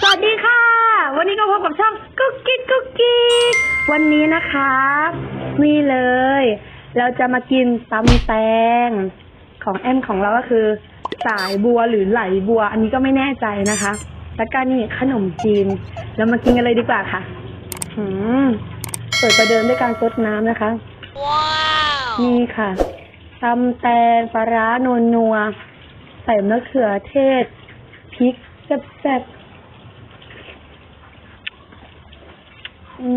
สวัสดีค่ะ วันนี้ก็พบกับช่องกุ๊กกิ๊กกุ๊กกิ๊กวันนี้นะคะนี่เลย เราจะมากินตำแตงของแอมของเราก็คือ สายบัวหรือไหลบัว อันนี้ก็ไม่แน่ใจนะคะ แล้วก็นี่ขนมจีนเรามากินกันเลยดีกว่าค่ะอืมเปิดประเดิมด้วยการซดน้ำนะคะนี่ค่ะตำแตงปลาร้านัวนัวๆใส่มะเขือเทศพริกแซ่บๆ อื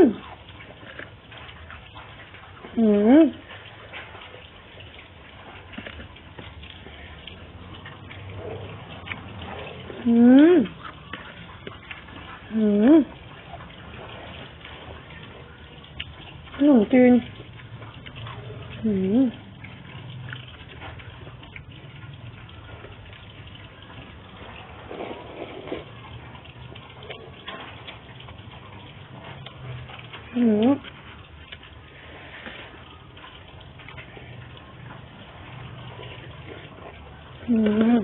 ม อืมอืมอืมขนมจีนอืม อืมอืม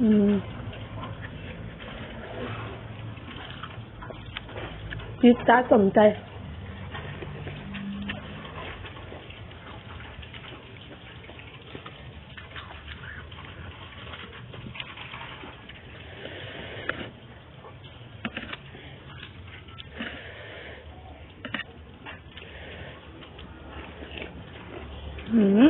อืมจิต หืม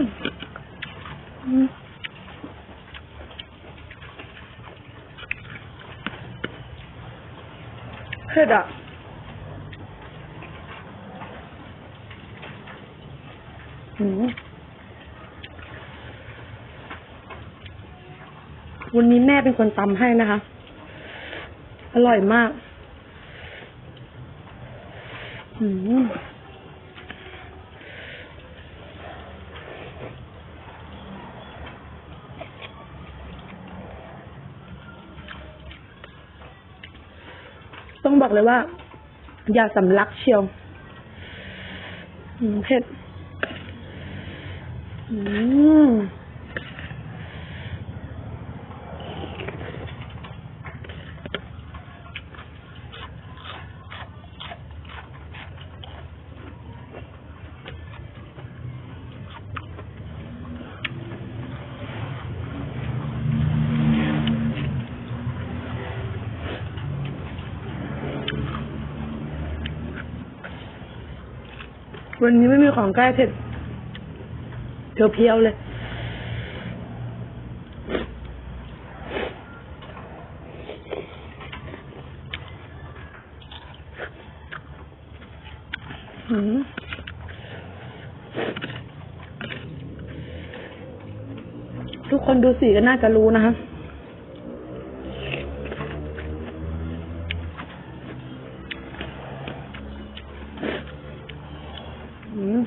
เผ็ดอะอืมวันนี้แม่เป็นคนตำให้นะคะ อร่อยมาก อืม ต้องบอก เลยว่า อย่าสำลักเชียวเผ็ด อืม วันนี้ไม่มีของใกล้เผ็ดเพียวๆเลยหืมทุกคนดูสีก็น่าจะรู้นะคะ อืม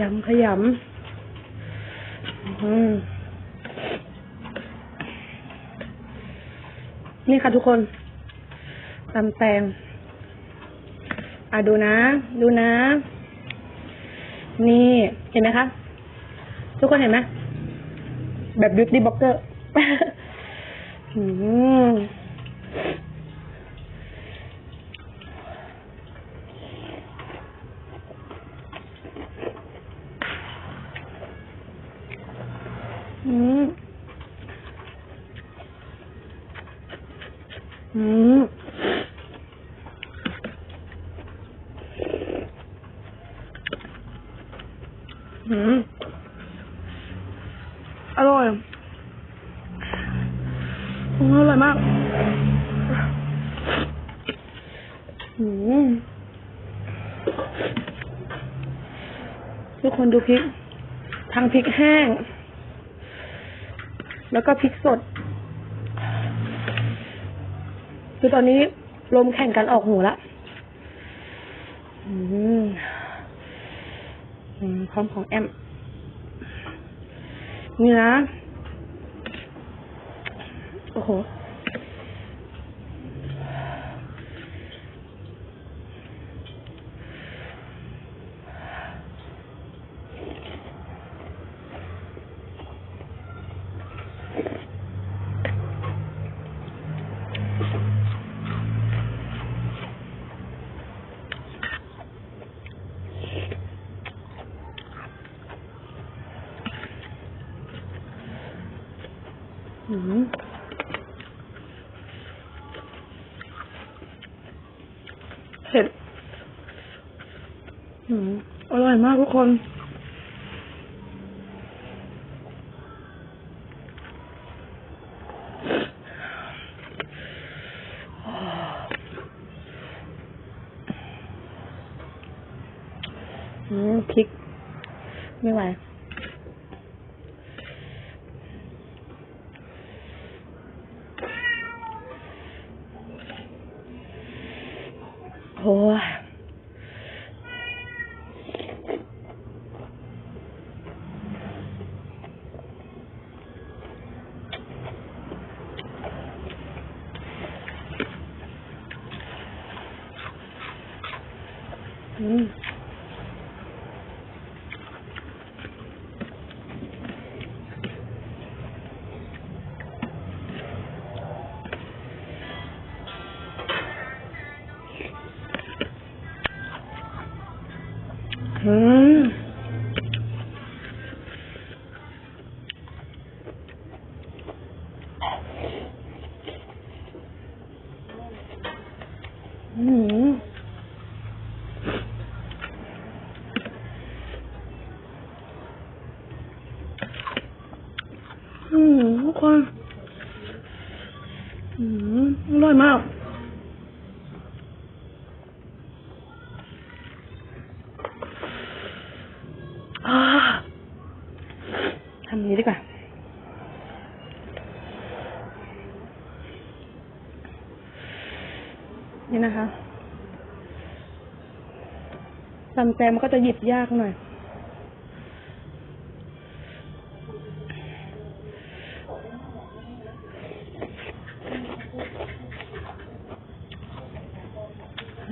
ยำขยำอืมนี่ค่ะทุกคนตำแตงอะดูนะ ดูนะ นี่เห็นไหมคะ ทุกคนเห็นไหมแบบบิวตี้บล็อกเกอร์ อืมอืม อืมอืมอร่อยอืมอร่อยมากอืมทุกคนดูพริก ทั้งพริกแห้ง แล้วก็พริกสด คือตอนนี้ลมแข่งกันออกหูละอืมอืมพร้อมของแอมนี่นะ โอ้โห เผ็ดอืมอร่อยมากทุกคนอืมพริก ไม่ไหว โอ้ อืมอืมทุกคนอืมอร่อยมากอ่าทำนี้ดีกว่า นะคะตำแจมก็จะหยิบยากหน่อย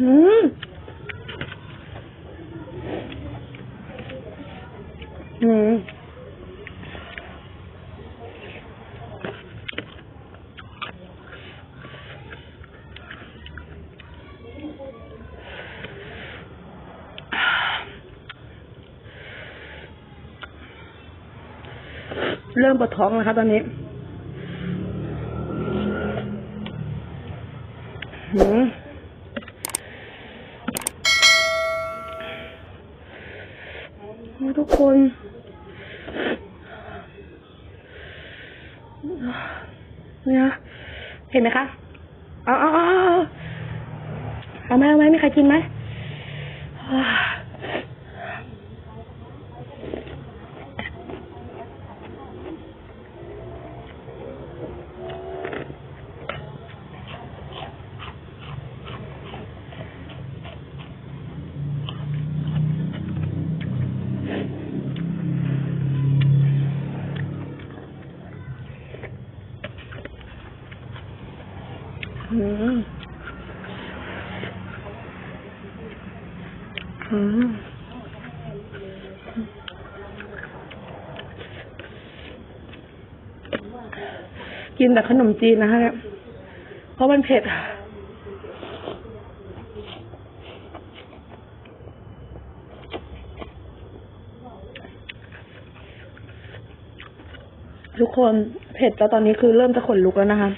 อืม อืม เริ่มปวดท้องแล้วครับตอนนี้หืมทุกคนเนี่ยเห็นไหมคะเอาเอาเอาเอาเอาไหมเอาไหมมีใครกินไหม กินแต่ขนมจีนนะคะเนี่ยเพราะมันเผ็ดทุกคนเผ็ดแล้วตอนนี้คือเริ่มจะขนลุกแล้วนะคะ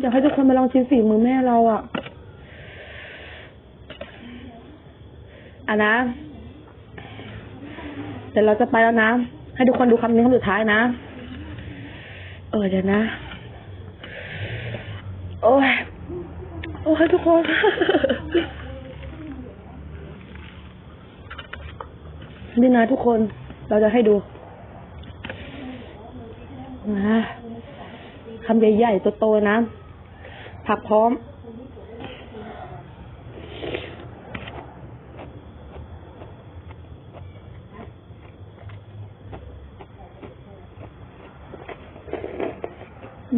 อยากให้ทุกคนมาลองชิมฝีมือแม่เราอะอะนะ ดี๋ยวเราจะไปแล้วนะ ให้ทุกคนดูคำนี้คำสุดท้ายนะ เออเดี๋ยวนะ โอ้ย โอ้ยทุกคนนี่นะทุกคน เราจะให้ดูนะคำใหญ่ๆโตๆนะผักพร้อม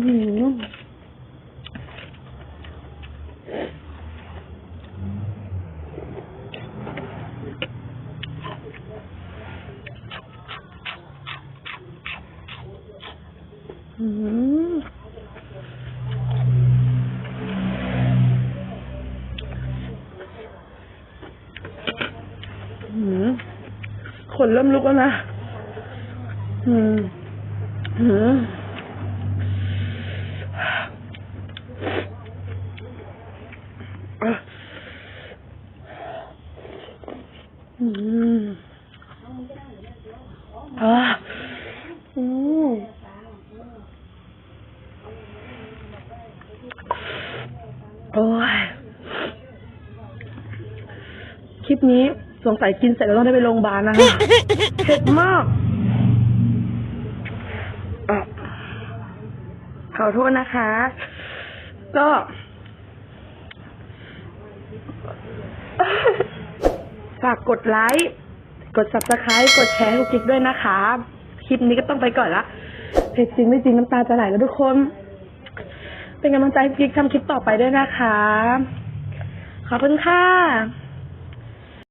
หืออืมอืมขนเริ่มลุกแล้วนะ อืม อืม อืมอ่าอืมโอ้ย คลิ ปนี้สงสัยกินเสร็จแล้วต้องได้ไปโรงพยาบาลนะคะเผ็ดมากขอโทษนะคะ ก็ฝากกดไลค์ กด subscribe กดแชร์ให้กุ๊กกิ๊กด้วยนะคะ คลิปนี้ก็ต้องไปก่อนละเผ็ดจริงไม่จริงน้ำตาจะไหลแล้วทุกคน เป็นกำลังใจจิกทำคลิปต่อไปด้วยนะคะ ขอบคุณค่ะ